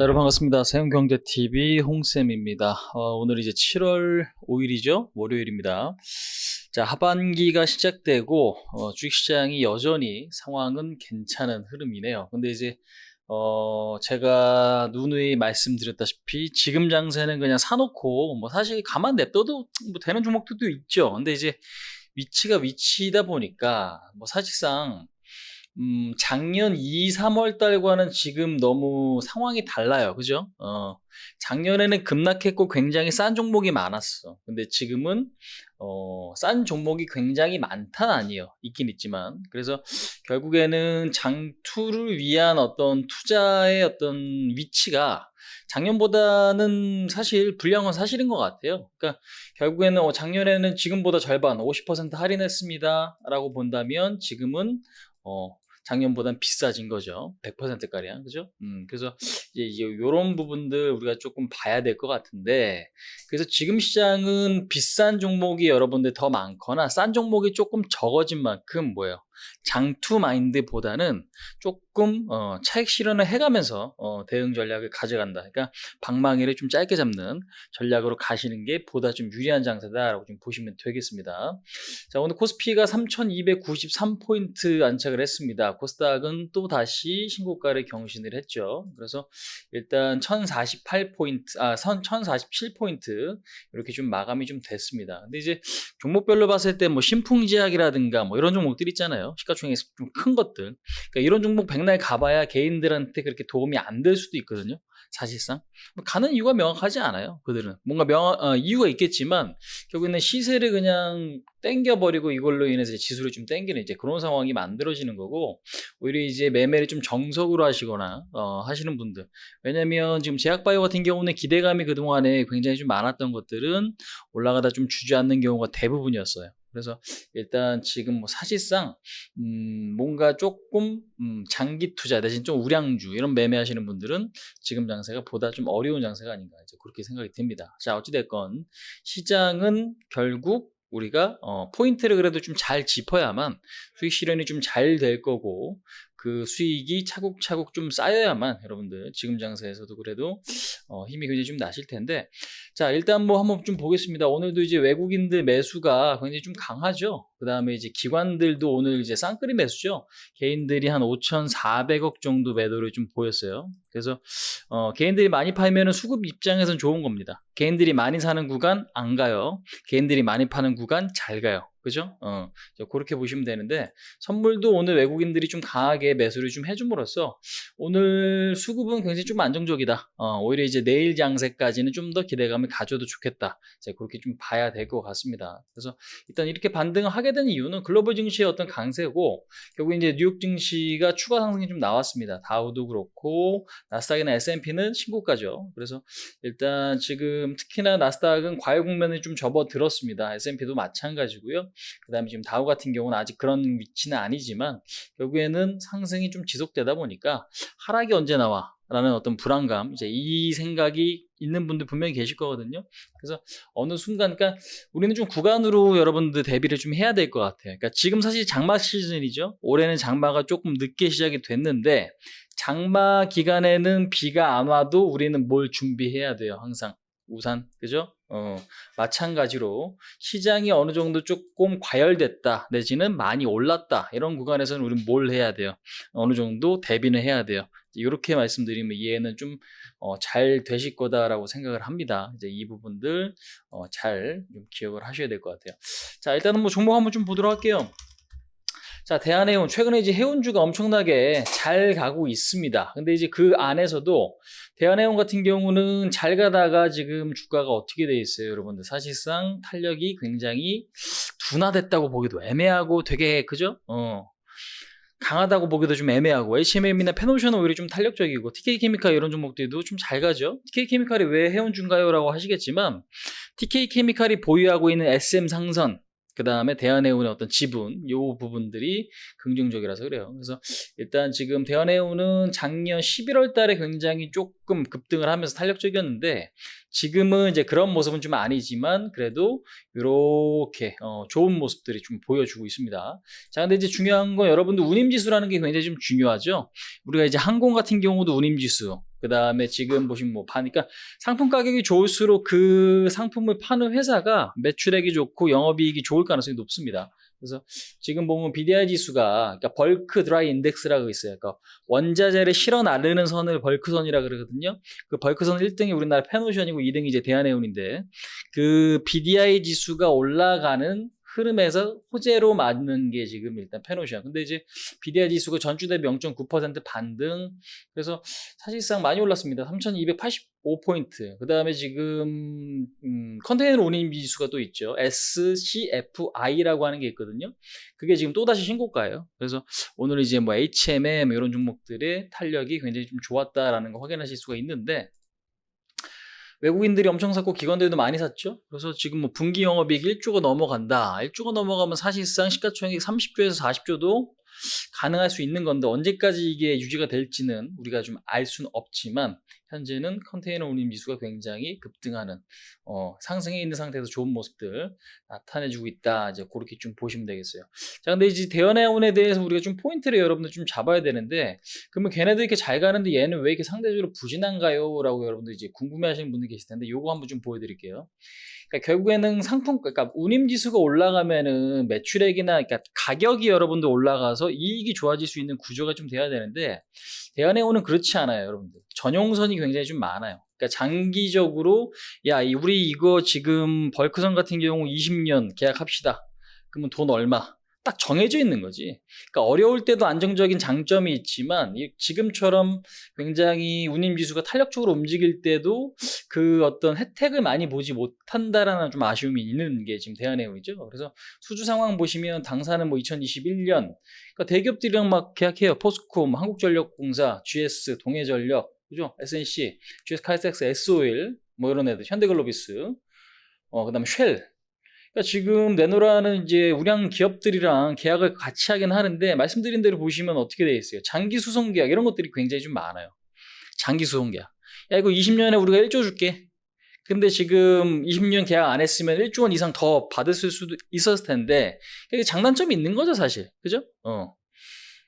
자, 여러분 반갑습니다. 세운경제TV 홍쌤입니다. 어, 오늘 이제 7월 5일이죠? 월요일입니다. 자, 하반기가 시작되고, 어, 주식시장이 여전히 상황은 괜찮은 흐름이네요. 근데 이제, 어, 제가 누누이 말씀드렸다시피 지금 장세는 그냥 사놓고, 뭐 사실 가만 냅둬도 뭐 되는 종목들도 있죠. 근데 이제 위치가 위치다 보니까, 뭐 사실상 음, 작년 2, 3월 달과는 지금 너무 상황이 달라요. 그죠? 어, 작년에는 급락했고 굉장히 싼 종목이 많았어. 근데 지금은, 어, 싼 종목이 굉장히 많다는 아니에요. 있긴 있지만. 그래서 결국에는 장투를 위한 어떤 투자의 어떤 위치가 작년보다는 사실 건 사실인 것 같아요. 그러니까 결국에는 어, 작년에는 지금보다 절반 50% 할인했습니다. 라고 본다면 지금은 어, 작년보단 비싸진 거죠. 100%가량. 그죠? 음, 그래서 이제 요런 부분들 우리가 조금 봐야 될 것 같은데, 그래서 지금 시장은 비싼 종목이 여러분들 더 많거나 싼 종목이 조금 적어진 만큼 뭐예요? 장투 마인드보다는 조금 어, 차익 실현을 해가면서 어, 대응 전략을 가져간다. 그러니까 방망이를 좀 짧게 잡는 전략으로 가시는 게 보다 좀 유리한 장세다라고 좀 보시면 되겠습니다. 자 오늘 코스피가 3,293포인트 안착을 했습니다. 코스닥은 또 다시 신고가를 경신을 했죠. 그래서 일단 1,048포인트, 아 1,047포인트 이렇게 좀 마감이 좀 됐습니다. 근데 이제 종목별로 봤을 때 뭐 신풍제약이라든가 뭐 이런 종목들 있잖아요. 시가총액이 좀큰 것들. 그러니까 이런 종목 백날 가봐야 개인들한테 그렇게 도움이 안 될 수도 있거든요. 사실상 뭐 가는 이유가 명확하지 않아요. 그들은 뭔가 명 어, 이유가 있겠지만 결국에는 시세를 그냥 땡겨버리고 이걸로 인해서 지수를 좀 땡기는 이제 그런 상황이 만들어지는 거고 오히려 이제 매매를 좀 정석으로 하시거나 어, 하시는 분들 왜냐면 지금 제약바이오 같은 경우는 기대감이 그동안에 굉장히 좀 많았던 것들은 올라가다 좀 주저앉는 경우가 대부분이었어요. 그래서 일단 지금 뭐 사실상 음 뭔가 조금 음 장기 투자 대신 좀 우량주 이런 매매하시는 분들은 지금 장세가 보다 좀 어려운 장세가 아닌가 이제 그렇게 생각이 듭니다. 자 어찌 됐건 시장은 결국 우리가 어, 포인트를 그래도 좀 잘 짚어야만 수익 실현이 좀 잘 될 거고 그 수익이 차곡차곡 좀 쌓여야만 여러분들 지금 장세에서도 그래도 어, 힘이 굉장히 좀 나실 텐데. 자 일단 뭐 한번 좀 보겠습니다. 오늘도 이제 외국인들 매수가 굉장히 좀 강하죠 그 다음에 이제 기관들도 오늘 이제 쌍끌이 매수죠 개인들이 한 5,400억 정도 매도를 좀 보였어요 그래서 어, 개인들이 많이 팔면은 수급 입장에선 좋은 겁니다 개인들이 많이 사는 구간 안 가요 개인들이 많이 파는 구간 잘 가요 그죠? 어, 그렇게 보시면 되는데 선물도 오늘 외국인들이 좀 강하게 매수를 좀 해줌으로써 오늘 수급은 굉장히 좀 안정적이다. 어, 오히려 이제 내일 장세까지는 좀 더 기대감을 가져도 좋겠다. 자, 그렇게 좀 봐야 될 것 같습니다. 그래서 일단 이렇게 반등을 하게 된 이유는 글로벌 증시의 어떤 강세고 결국 이제 뉴욕 증시가 추가 상승이 좀 나왔습니다. 다우도 그렇고 나스닥이나 S&P는 신고가죠. 그래서 일단 지금 특히나 나스닥은 과열 국면에 좀 접어들었습니다. S&P도 마찬가지고요. 그 다음에 지금 다우 같은 경우는 아직 그런 위치는 아니지만 결국에는 상승이 좀 지속되다 보니까 하락이 언제 나와? 라는 어떤 불안감, 이제 이 생각이 있는 분들 분명히 계실 거거든요. 그래서 어느 순간, 그러니까 우리는 좀 구간으로 여러분들 대비를 좀 해야 될 것 같아요. 그러니까 지금 사실 장마 시즌이죠. 올해는 장마가 조금 늦게 시작이 됐는데, 장마 기간에는 비가 안 와도 우리는 뭘 준비해야 돼요. 항상. 우산, 그죠? 어, 마찬가지로 시장이 어느 정도 조금 과열됐다 내지는 많이 올랐다 이런 구간에서는 우리는 뭘 해야 돼요 어느 정도 대비는 해야 돼요 이렇게 말씀드리면 이해는 좀 잘 되실 거다라고 생각을 합니다 이제 이 부분들 어, 잘 기억을 하셔야 될 것 같아요 자 일단은 뭐 종목 한번 좀 보도록 할게요 자, 대한해운 최근에 이제 해운주가 엄청나게 잘 가고 있습니다. 근데 이제 그 안에서도 대한해운 같은 경우는 잘 가다가 지금 주가가 어떻게 돼 있어요, 여러분들? 사실상 탄력이 굉장히 둔화됐다고 보기도 애매하고 되게 그죠? 어. 강하다고 보기도 좀 애매하고 HMM이나 페노션은 오히려 좀 탄력적이고 TK케미칼 이런 종목들도 좀 잘 가죠. TK케미칼이 왜 해운주인가요? 라고 하시겠지만 TK케미칼이 보유하고 있는 SM 상선 그 다음에 대한해운의 어떤 지분, 요 부분들이 긍정적이라서 그래요. 그래서 일단 지금 대한해운은 작년 11월 달에 굉장히 조금 급등을 하면서 탄력적이었는데 지금은 이제 그런 모습은 좀 아니지만 그래도 이렇게 어, 좋은 모습들이 좀 보여주고 있습니다. 자, 근데 이제 중요한 건 여러분들 운임지수라는 게 굉장히 좀 중요하죠. 우리가 이제 항공 같은 경우도 운임지수, 그 다음에 지금 보시면 뭐 파니까 상품 가격이 좋을수록 그 상품을 파는 회사가 매출액이 좋고 영업이익이 좋을 가능성이 높습니다. 그래서 지금 보면 BDI 지수가 그러니까 벌크 드라이 인덱스라고 있어요. 그러니까 원자재를 실어 나르는 선을 벌크선이라 그러거든요. 그 벌크선 1등이 우리나라 페노션이고 2등이 이제 대한해운인데 그 BDI 지수가 올라가는 흐름에서 호재로 맞는 게 지금 일단 페노션. 근데 이제 BDI 지수가 전주 대비 0.9% 반등. 그래서 사실상 많이 올랐습니다. 3,285포인트. 그 다음에 지금, 음, 컨테이너 운임 지수가 또 있죠. SCFI라고 하는 게 있거든요. 그게 지금 또다시 신고가예요. 그래서 오늘 이제 뭐 HMM 이런 종목들의 탄력이 굉장히 좀 좋았다라는 거 확인하실 수가 있는데, 외국인들이 엄청 샀고 기관들도 많이 샀죠. 그래서 지금 뭐 분기 영업이익 1조가 넘어간다. 1조가 넘어가면 사실상 시가총액 30조에서 40조도 가능할 수 있는 건데 언제까지 이게 유지가 될지는 우리가 좀 알 수는 없지만 현재는 컨테이너 운임 지수가 굉장히 급등하는 어, 상승해 있는 상태에서 좋은 모습들 나타내주고 있다. 이제 그렇게 좀 보시면 되겠어요. 자, 근데 이제 대연해운에 대해서 우리가 좀 포인트를 여러분들 좀 잡아야 되는데 그러면 걔네들 이렇게 잘 가는데 얘는 왜 이렇게 상대적으로 부진한가요? 라고 여러분들 이제 궁금해하시는 분들 계실 텐데 요거 한번 좀 보여드릴게요. 그러니까 결국에는 상품, 그러니까 운임 지수가 올라가면은 매출액이나 그러니까 가격이 여러분들 올라가서 이익이 좋아질 수 있는 구조가 좀 돼야 되는데 대한해운은 그렇지 않아요, 여러분들. 전용선이 굉장히 좀 많아요. 그러니까 장기적으로 야, 이- 우리 이거 지금 벌크선 같은 경우 20년 계약합시다. 그러면 돈 얼마? 딱 정해져 있는 거지. 그러니까 어려울 때도 안정적인 장점이 있지만 이- 지금처럼 굉장히 운임 지수가 탄력적으로 움직일 때도 그 어떤 혜택을 많이 보지 못한다라는 좀 아쉬움이 있는 게 지금 대한해운이죠. 그래서 수주 상황 보시면 당사는 뭐 2021년 그러니까 대기업들이랑 막 계약해요. 포스코, 뭐 한국전력공사, GS, 동해전력, 그죠? SNC, GS 칼텍스, S-오일 뭐 이런 애들, 현대글로비스, 어 그다음에 쉘. 그러니까 지금 내노라는 이제 우량 기업들이랑 계약을 같이 하긴 하는데 말씀드린 대로 보시면 어떻게 돼 있어요? 장기 수송 계약 이런 것들이 굉장히 좀 많아요. 장기 수송 계약. 야 이거 20년에 우리가 1조 줄게. 근데 지금 20년 계약 안 했으면 1조 원 이상 더 받을 수도 있었을 텐데 이게 장단점이 있는 거죠 사실. 그죠? 어.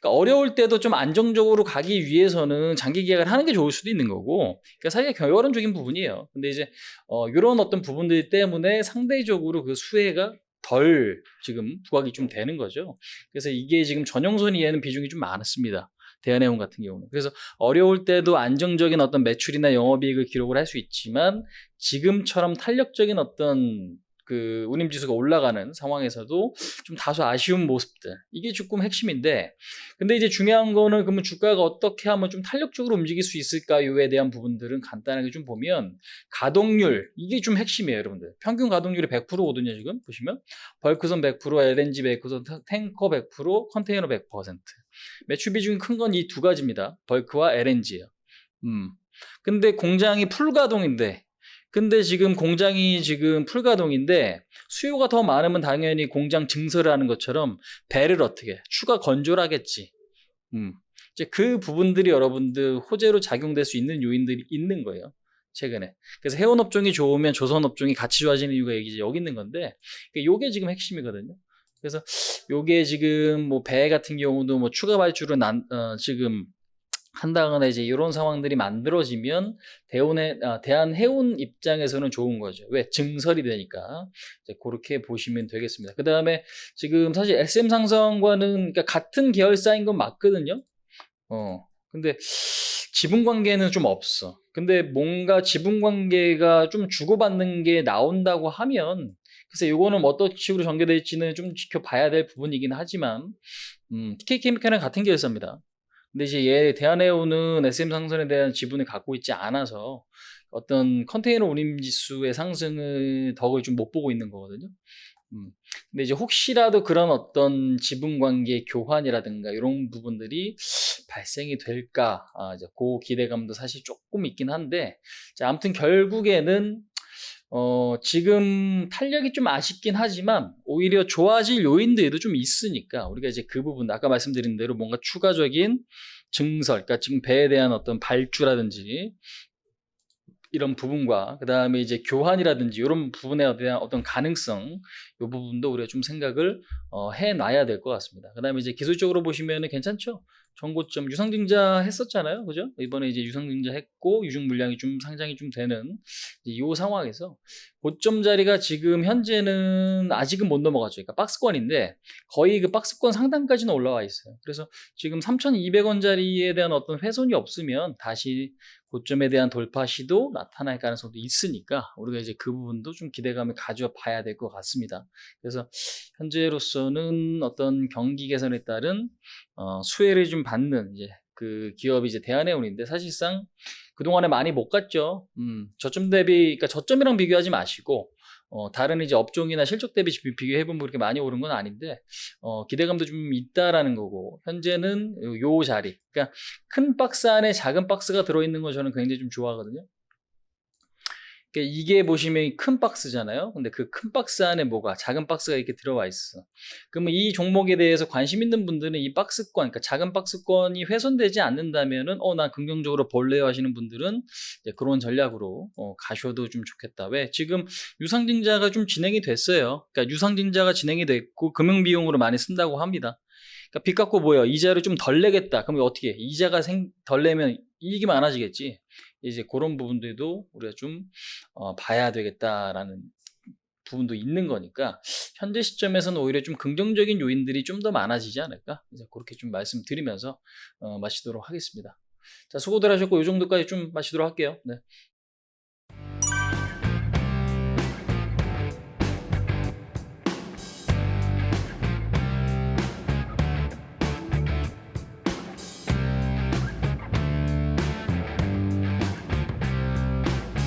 그러니까 어려울 때도 좀 안정적으로 가기 위해서는 장기 계약을 하는 게 좋을 수도 있는 거고, 그러니까 사실 결론적인 부분이에요. 근데 이제 어, 이런 어떤 부분들 때문에 상대적으로 그 수혜가 덜 지금 부각이 좀 되는 거죠. 그래서 이게 지금 전용선이 얘는 비중이 좀 많았습니다. 대한해운 같은 경우는. 그래서 어려울 때도 안정적인 어떤 매출이나 영업이익을 기록을 할 수 있지만 지금처럼 탄력적인 어떤 그 운임 지수가 올라가는 상황에서도 좀 다소 아쉬운 모습들. 이게 조금 핵심인데 근데 이제 중요한 거는 그러면 주가가 어떻게 하면 좀 탄력적으로 움직일 수 있을까요에 대한 부분들은 간단하게 좀 보면 가동률 이게 좀 핵심이에요 여러분들. 평균 가동률이 100%거든요 지금. 보시면. 벌크선 100% LNG 100% 탱커 100% 컨테이너 100% 매출 비중이 큰 건 이 두 가지입니다. 벌크와 LNG예요. 음. 근데 공장이 풀 가동인데 근데 지금 공장이 지금 풀가동인데 수요가 더 많으면 당연히 공장 증설을 하는 것처럼 배를 어떻게 추가 건조를 하겠지. 음. 이제 그 부분들이 여러분들 호재로 작용될 수 있는 요인들이 있는 거예요. 최근에. 그래서 해운 업종이 좋으면 조선 업종이 같이 좋아지는 이유가 여기, 여기 있는 건데, 요게 지금 핵심이거든요. 그래서 요게 지금 뭐 배 같은 경우도 뭐 추가 발주를 난, 어, 지금 한다거나 이제 이런 상황들이 만들어지면 대운의 아, 대한해운 입장에서는 좋은 거죠. 왜 증설이 되니까 이제 그렇게 보시면 되겠습니다. 그 다음에 지금 사실 SM 상성과는 그러니까 같은 계열사인 건 맞거든요. 어 근데 지분 관계는 좀 없어. 근데 뭔가 지분 관계가 좀 주고받는 게 나온다고 하면 글쎄 요거는 어떤 식으로 전개될지는 좀 지켜봐야 될 부분이긴 하지만 음, TK케미칼은 같은 계열사입니다. 근데 이제 얘 대한해운은 SM 상선에 대한 지분을 갖고 있지 않아서 어떤 컨테이너 운임 지수의 상승을 덕을 좀 못 보고 있는 거거든요. 음. 근데 이제 혹시라도 그런 어떤 지분 관계 교환이라든가 이런 부분들이 발생이 될까, 아, 이제 그 기대감도 사실 조금 있긴 한데, 자, 아무튼 결국에는 어, 지금 탄력이 좀 아쉽긴 하지만 오히려 좋아질 요인들도 좀 있으니까 우리가 이제 그 부분 아까 말씀드린 대로 뭔가 추가적인 증설, 그러니까 지금 배에 대한 어떤 발주라든지 이런 부분과 그 다음에 이제 교환이라든지 이런 부분에 대한 어떤 가능성 이 부분도 우리가 좀 생각을 어, 해놔야 될 것 같습니다. 그 다음에 이제 기술적으로 보시면은 괜찮죠? 전고점 유상증자 했었잖아요. 그죠? 이번에 이제 유상증자 했고 유중 물량이 좀 상장이 좀 되는 이 상황에서 고점 자리가 지금 현재는 아직은 못 넘어가죠. 그러니까 박스권인데 거의 그 박스권 상단까지는 올라와 있어요. 그래서 지금 3,200원 자리에 대한 어떤 훼손이 없으면 다시 고점에 대한 돌파 시도 나타날 가능성도 있으니까 우리가 이제 그 부분도 좀 기대감을 가져봐야 될 것 같습니다. 그래서 현재로서 는 어떤 경기 개선에 따른 어, 수혜를 좀 받는 이제 그 기업이 이제 대한해운인데 사실상 그동안에 많이 못 갔죠. 음, 저점 대비, 그러니까 저점이랑 비교하지 마시고, 어, 다른 이제 업종이나 실적 대비 비- 비교해보면 그렇게 많이 오른 건 아닌데, 어, 기대감도 좀 있다라는 거고, 현재는 요- 요 자리. 그러니까 큰 박스 안에 작은 박스가 들어있는 거 저는 굉장히 좀 좋아하거든요. 그러니까 이게 보시면 큰 박스잖아요. 근데 그 큰 박스 안에 뭐가 작은 박스가 이렇게 들어와 있어. 그러면 이 종목에 대해서 관심 있는 분들은 이 박스권, 그러니까 작은 박스권이 훼손되지 않는다면은 어, 나 긍정적으로 볼래요 하시는 분들은 그런 전략으로 어, 가셔도 좀 좋겠다. 왜? 지금 유상증자가 좀 진행이 됐어요. 그러니까 유상증자가 진행이 됐고 금융 비용으로 많이 쓴다고 합니다. 그러니까 빚 갚고 뭐요? 이자를 좀 덜 내겠다. 그러면 어떻게? 해? 이자가 생, 덜 내면 이익이 많아지겠지. 이제 그런 부분들도 우리가 좀 어, 봐야 되겠다라는 부분도 있는 거니까 현재 시점에서는 오히려 좀 긍정적인 요인들이 좀 더 많아지지 않을까 이제 그렇게 좀 말씀드리면서 어, 마치도록 하겠습니다. 자 수고들 하셨고 이 정도까지 좀 마치도록 할게요. 네.